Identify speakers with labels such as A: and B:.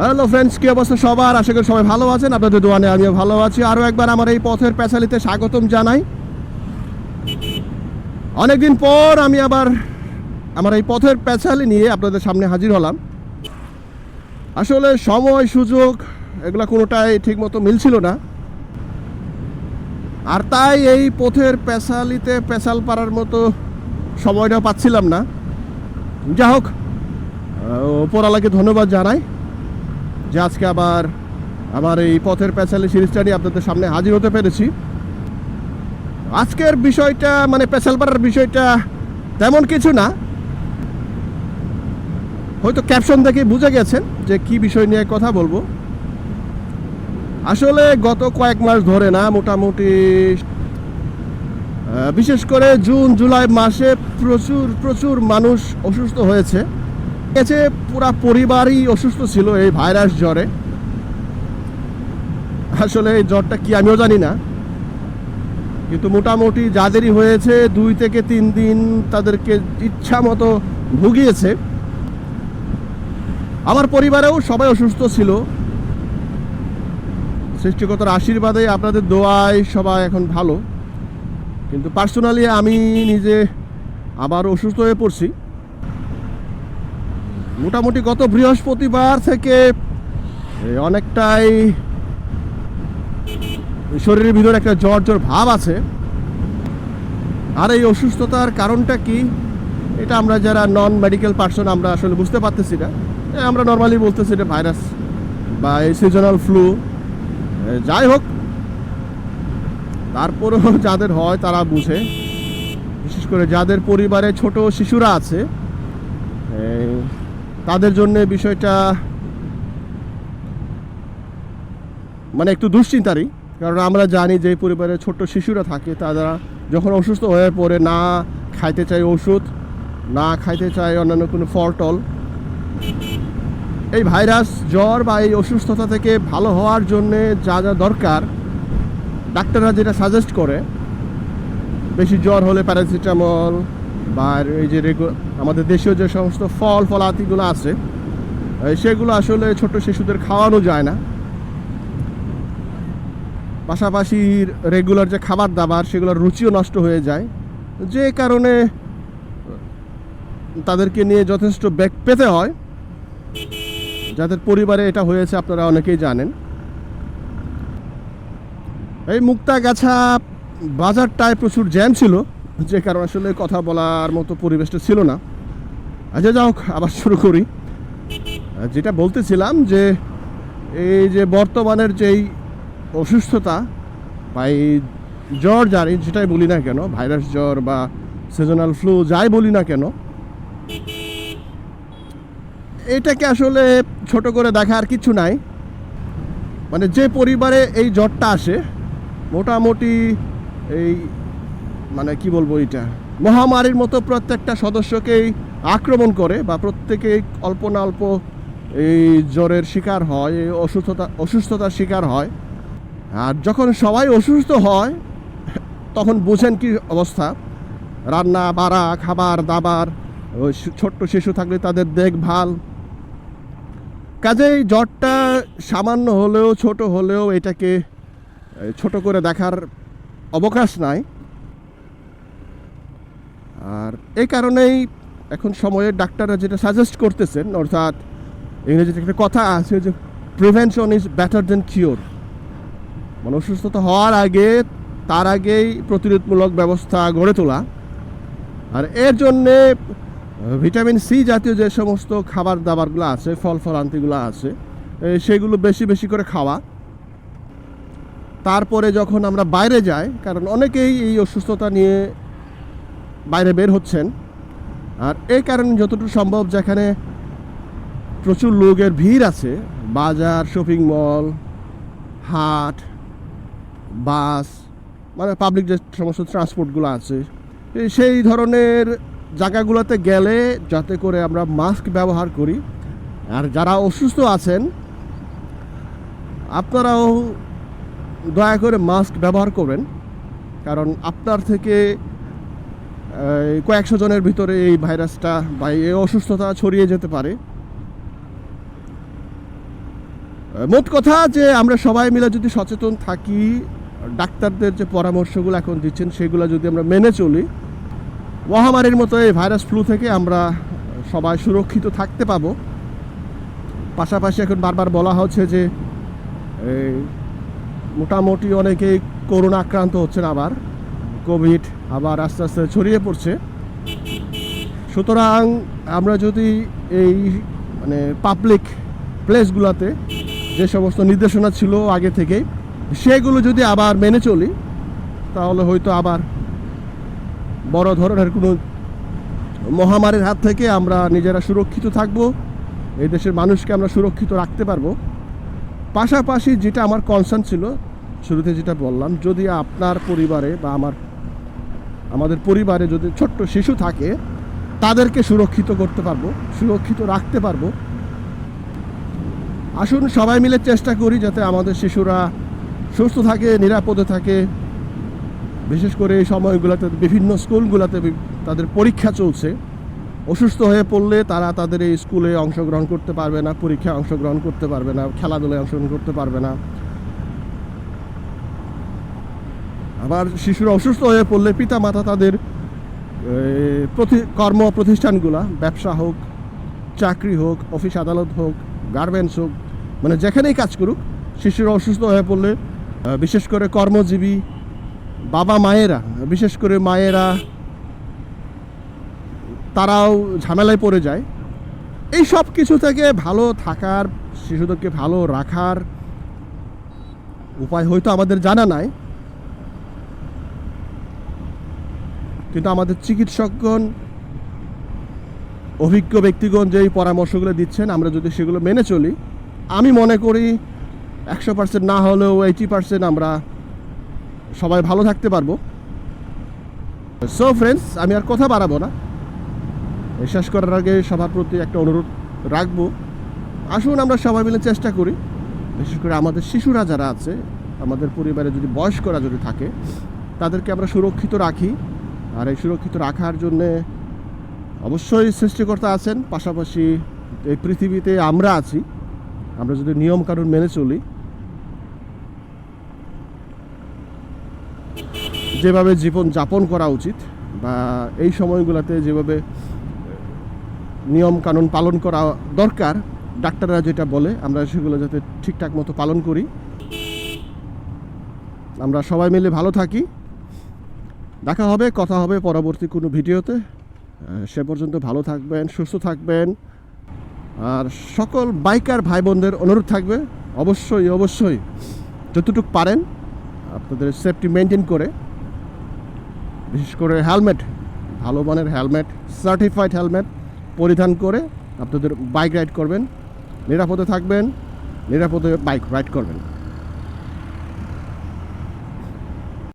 A: Hello friends কি অবস্থা সবার? আশা করি সবাই ভালো আছেন। আপনাদের দোয়ানে আমিও ভালো আছি। আরও একবার আমার এই পথের পেঁচালিতে স্বাগতম জানাই। অনেকদিন পর আমি আবার আমার এই পথের পেঁচালি নিয়ে আপনাদের সামনে হাজির হলাম। আসলে সময়, সুযোগ, এগুলো কোনোটাই ঠিকমতো মিলছিল না। আর তাই এই পথের পেঁচালিতে পেঁচাল পাড়ার মতো সময়টা পাচ্ছিলাম না। যা হোক ওপরওয়ালাকে ধন্যবাদ জানাই। যে আজকে আবার আমার এই পথের পেঁচালি সিরিজটা নিয়ে আপনাদের সামনে হাজির হতে পেরেছি। আজকের বিষয়টা মানে পেঁচাল পাড়ার বিষয়টা তেমন কিছু না। হয়তো ক্যাপশন দেখে বুঝে গেছেন যে কি বিষয় নিয়ে কথা বলব। আসলে গত কয়েক মাস ধরে না, মোটামুটি বিশেষ করে জুন, জুলাই মাসে প্রচুর প্রচুর মানুষ অসুস্থ হয়েছে। এছে পুরা পরিবারই অসুস্থ ছিল এই ভাইরাস জ্বরে। আসলে এই জ্বরটা কি আমিও জানি না। কিন্তু মোটামুটি যাদেরই হয়েছে, দুই থেকে তিন দিন তাদেরকে ইচ্ছা মতো ভুগিয়েছে। আমার পরিবারেও সবাই অসুস্থ ছিল। সৃষ্টিকতার আশীর্বাদে আপনাদের দোয়ায় সবাই এখন ভালো। কিন্তু পার্সোনালি আমি নিজে আবার অসুস্থ হয়ে পড়ছি। মোটামুটি গত বৃহস্পতিবার থেকে অনেকটাই শরীরের ভিতরে একটা জ্বর জ্বর ভাব আছে। আর এই অসুস্থতার কারণটা কি? এটা আমরা যারা নন মেডিকেল পার্সন আমরা আসলে বুঝতে পারতেছি না। আমরা নর্মালি বলতেছি এটা ভাইরাস বা এই সিজনাল ফ্লু যাই হোক, তারপরেও যাদের হয় তারা বুঝে। বিশেষ করে যাদের পরিবারে ছোট শিশুরা আছে তাদের জন্য বিষয়টা মানে একটু দুশ্চিন্তারই, কারণ আমরা জানি যে পরিবারে ছোট্ট শিশুরা থাকে, তারা যখন অসুস্থ হয়ে পড়ে না খাইতে চায় ওষুধ, না খাইতে চায় অন্যান্য কোনো ফল টল এই ভাইরাস জ্বর বা এই অসুস্থতা থেকে ভালো হওয়ার জন্যে যা যা দরকার, ডাক্তাররা যেটা সাজেস্ট করে, বেশি জ্বর হলে প্যারাসিটামল বা এই যে আমাদের দেশীয় যে সমস্ত ফল ফলাতিগুলো আছে সেগুলো আসলে ছোট শিশুদের খাওয়ানো যায় না। পাশাপাশি রেগুলার যে খাবার দাবার, সেগুলোর রুচিও নষ্ট হয়ে যায়। যে কারণে তাদেরকে নিয়ে যথেষ্ট ব্যাগ পেতে হয়। যাদের পরিবারে এটা হয়েছে, আপনারা অনেকেই জানেন। এই মুক্তাগাছা বাজারটায় প্রচুর জ্যাম ছিল। যে কারণে আসলে কথা বলার মতো পরিবেশটা ছিল না। আচ্ছা যাও আবার শুরু করি। যেটা বলতেছিলাম যে এই যে বর্তমানের যেই অসুস্থতা বা এই জ্বর জারি যেটাই বলি না কেন, ভাইরাস জ্বর বা সিজনাল ফ্লু যাই বলি না কেন, এটাকে আসলে ছোট করে দেখার কিছু নাই। মানে যে পরিবারে এই জ্বরটা আসে, মোটামুটি এই মানে কি বলব এটা? মহামারীর মতো প্রত্যেকটা সদস্যকেই আক্রমণ করে বা প্রত্যেকেই অল্প না অল্প এই জ্বরের শিকার হয়, এই অসুস্থতা, অসুস্থতার শিকার হয়। আর যখন সবাই অসুস্থ হয়, তখন বুঝেন কি অবস্থা? রান্না, বাড়া, খাবার, দাবার ওই ছোট্ট শিশু থাকলে তাদের দেখভাল। কাজেই জ্বরটা সামান্য হলেও, ছোট হলেও এটাকে ছোট করে দেখার অবকাশ নাই। আর এই কারণেই এখন সময়ে ডাক্তাররা যেটা সাজেস্ট করতেছেন, অর্থাৎ ইংরেজিতে একটা কথা আছে যে prevention is better than cure মানে অসুস্থতা হওয়ার আগে, তার আগেই প্রতিরোধমূলক ব্যবস্থা গড়ে তোলা। আর এর জন্যে, ভিটামিন সি জাতীয় যে সমস্ত খাবার দাবারগুলো আছে ফল ফলান্তিগুলো আছে সেগুলো বেশি বেশি করে খাওয়া। তারপরে যখন আমরা বাইরে যাই, কারণ অনেকেই এই অসুস্থতা নিয়ে বাইরে বের হচ্ছেন। আর এই কারণে যতটুকু সম্ভব যেখানে প্রচুর লোকের ভিড় আছে, বাজার শপিং মল হাট, বাস মানে পাবলিক যে সমস্ত ট্রান্সপোর্টগুলো আছে সেই ধরনের জায়গাগুলোতে গেলে যাতে করে আমরা মাস্ক ব্যবহার করি। আর যারা অসুস্থ আছেন, আপনারাও দয়া করে মাস্ক ব্যবহার করবেন। কারণ আপনার থেকে কয়েকশো জনের ভিতরে এই ভাইরাসটা বা এই অসুস্থতা ছড়িয়ে যেতে পারে। মোট কথা যে আমরা সবাই মিলে যদি সচেতন থাকি, ডাক্তারদের যে পরামর্শগুলো এখন দিচ্ছেন, সেগুলো যদি আমরা মেনে চলি, মহামারীর মতো এই ভাইরাস ফ্লু থেকে আমরা সবাই সুরক্ষিত থাকতে পাবো। পাশাপাশি এখন বারবার বলা হচ্ছে যে মোটামুটি অনেকেই করোনা আক্রান্ত হচ্ছেন আবার, কোভিড আবার আস্তে আস্তে ছড়িয়ে পড়ছে। সুতরাং আমরা যদি এই মানে পাবলিক প্লেসগুলোতে যে সমস্ত নির্দেশনা ছিল আগে থেকেই, সেগুলো যদি আবার মেনে চলি, তাহলে হয়তো আবার বড় ধরনের কোনো মহামারীর হাত থেকে আমরা নিজেরা সুরক্ষিত থাকব, এই দেশের মানুষকে আমরা সুরক্ষিত রাখতে পারব। পাশাপাশি যেটা আমার কনসার্ন ছিল, শুরুতে যেটা বললাম, যদি আপনার পরিবারে বা আমার আমাদের পরিবারে যদি ছোট্ট শিশু থাকে, তাদেরকে সুরক্ষিত করতে পারব, সুরক্ষিত রাখতে পারব। আসুন সবাই মিলে চেষ্টা করি যাতে আমাদের শিশুরা সুস্থ থাকে, নিরাপদে থাকে। বিশেষ করে এই সময়গুলোতে বিভিন্ন স্কুলগুলোতে তাদের পরীক্ষা চলছে। অসুস্থ হয়ে পড়লে তারা তাদের এই স্কুলে অংশগ্রহণ করতে পারবে না, পরীক্ষায় অংশগ্রহণ করতে পারবে না, খেলাধুলায় অংশগ্রহণ করতে পারবে না। আবার শিশুরা অসুস্থ হয়ে পড়লে পিতামাতা তাদের প্রতি কর্ম প্রতিষ্ঠানগুলা ব্যবসা হোক, চাকরি হোক, অফিস আদালত হোক, গার্মেন্টস হোক মানে যেখানেই কাজ করুক, শিশুরা অসুস্থ হয়ে পড়লে বিশেষ করে কর্মজীবী বাবা মায়েরা, বিশেষ করে মায়েরা, তারাও ঝামেলায় পড়ে যায়। এই সব কিছু থেকে ভালো থাকার, শিশুদেরকে ভালো রাখার উপায় হয়তো আমাদের জানা নাই। কিন্তু আমাদের চিকিৎসকগণ, অভিজ্ঞ ব্যক্তিগণ যেই পরামর্শগুলো দিচ্ছেন, আমরা যদি সেগুলো মেনে চলি, আমি মনে করি একশো পার্সেন্ট না হলেও এইটি পার্সেন্ট আমরা সবাই ভালো থাকতে পারব। সো ফ্রেন্ডস আমি আর কথা বাড়াবো না। শেষ করার আগে সবার প্রতি একটা অনুরোধ রাখব। আসুন আমরা সবাই মিলে চেষ্টা করি। বিশেষ করে আমাদের শিশুরা যারা আছে, আমাদের পরিবারে যদি বয়স্করা যদি থাকে, তাদেরকে আমরা সুরক্ষিত রাখি। আর এই সুরক্ষিত রাখার জন্যে অবশ্যই সৃষ্টিকর্তা আছেন, পাশাপাশি এই পৃথিবীতে আমরা আছি। আমরা যদি নিয়ম কানুন মেনে চলি, যেভাবে জীবন যাপন করা উচিত বা এই সময়গুলোতে যেভাবে নিয়ম কানুন পালন করা দরকার, ডাক্তাররা যেটা বলে, আমরা সেগুলো যাতে ঠিকঠাক মতো পালন করি। আমরা সবাই মিলে ভালো থাকি। দেখা হবে, কথা হবে পরবর্তী কোনো ভিডিওতে। সে পর্যন্ত ভালো থাকবেন, সুস্থ থাকবেন। আর সকল বাইকার ভাই বোনদের অনুরোধ থাকবে, অবশ্যই অবশ্যই যতটুকু পারেন আপনাদের সেফটি মেনটেন করে, বিশেষ করে হেলমেট, ভালো মানের হেলমেট সার্টিফাইড হেলমেট পরিধান করে আপনাদের বাইক রাইড করবেন, নিরাপদে থাকবেন, নিরাপদে বাইক রাইড করবেন।